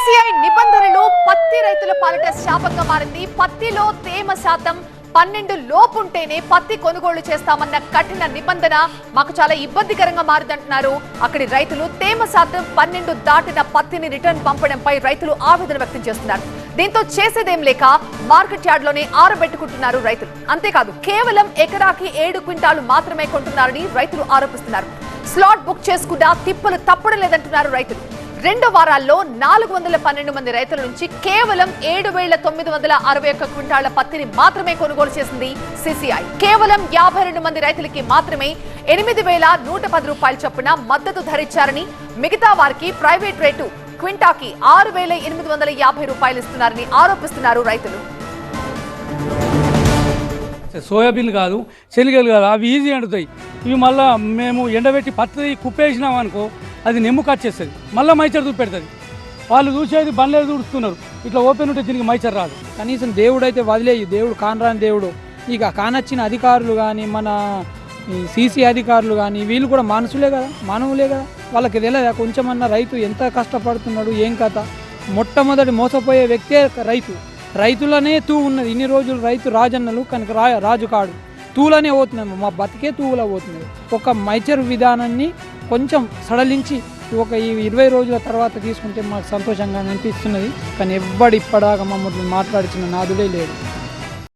CCI నిబంధనలు పత్తి రైతుల పాలిట శాపంగా మారింది. పత్తిలో తేమ శాతం పన్నెండు లోపుంటేనే పత్తి కొనుగోలు చేస్తామన్న కఠిన నిబంధన మాకు చాలా ఇబ్బందికరంగా మారిందంటున్నారు. అక్కడి రైతులు తేమ శాతం పన్నెండు దాటిన పత్తిని రిటర్న్ పంపడంపై రైతులు ఆవేదన వ్యక్తం చేస్తున్నారు. దీంతో చేసేదేం లేక మార్కెట్ యార్డ్లోనే ఆరబెట్టుకుంటున్నారు రైతులు. అంతేకాదు కేవలం ఎకరాకి ఏడు క్వింటాలు మాత్రమే కొంటున్నారని రైతులు ఆరోపిస్తున్నారు. స్లాట్ బుక్ చేసుకున్నా తిప్పలు తప్పడం లేదంటున్నారు రైతులు. రెండు వారాల్లో నాలుగు వందల పన్నెండు మంది రైతుల నుంచి కేవలం ఏడు వేల తొమ్మిది వందల అరవై ఒక్క క్వింటాళ్ళ పత్తిని మాత్రమే కొనుగోలు చేసింది సిసిఐ. కేవలం యాభై రెండు మంది రైతులకి మాత్రమే ఎనిమిది వేల నూట పది రూపాయల చొప్పున మద్దతు ధరిచ్చారని మిగతా వారికి ప్రైవేట్ రేటు క్వింటాకి ఆరు వేల ఎనిమిది వందల యాభై రూపాయలు ఇస్తున్నారని ఆరోపిస్తున్నారు రైతులు. సోయాబీన్ కాదు శనగలు కాదు అవి ఈజీ ఎండుతాయి ఇవి మళ్ళీ మేము ఎండబెట్టి పత్తి కుప్పేసినాం అనుకో అది నెమ్ము కట్ చేస్తుంది. మళ్ళీ మైచర్ చూపెడుతుంది వాళ్ళు చూసేది బండ్లేదు చూడుస్తున్నారు ఇట్లా ఓపెన్ ఉంటే దీనికి మైచర్ రాదు. కనీసం దేవుడు అయితే వదిలేయి. దేవుడు కానరాని దేవుడు. ఇక కానొచ్చిన అధికారులు కానీ మన సీసీ అధికారులు కానీ వీళ్ళు కూడా మనుషులే కదా? మానవులే కదా? వాళ్ళకి తెలియదా? కొంచెమన్నా రైతు ఎంత కష్టపడుతున్నాడు? ఏం కథ? మొట్టమొదటి మోసపోయే వ్యక్తే రైతు. రైతులనే తూ ఉన్నది. ఇన్ని రోజులు రైతు రాజన్నలు కనుక రా రాజు కాడు. తూలనే పోతున్నాము మా బతికే తూలా పోతున్నది ఒక మైచర్ విధానాన్ని కొంచెం సడలించి ఒక ఈ ఇరవై రోజుల తర్వాత తీసుకుంటే మాకు సంతోషంగా అనిపిస్తున్నది. కానీ ఎవ్వడు ఇప్పటిదాకా మమ్మల్ని మాట్లాడిచిన నాదుడే లేడు.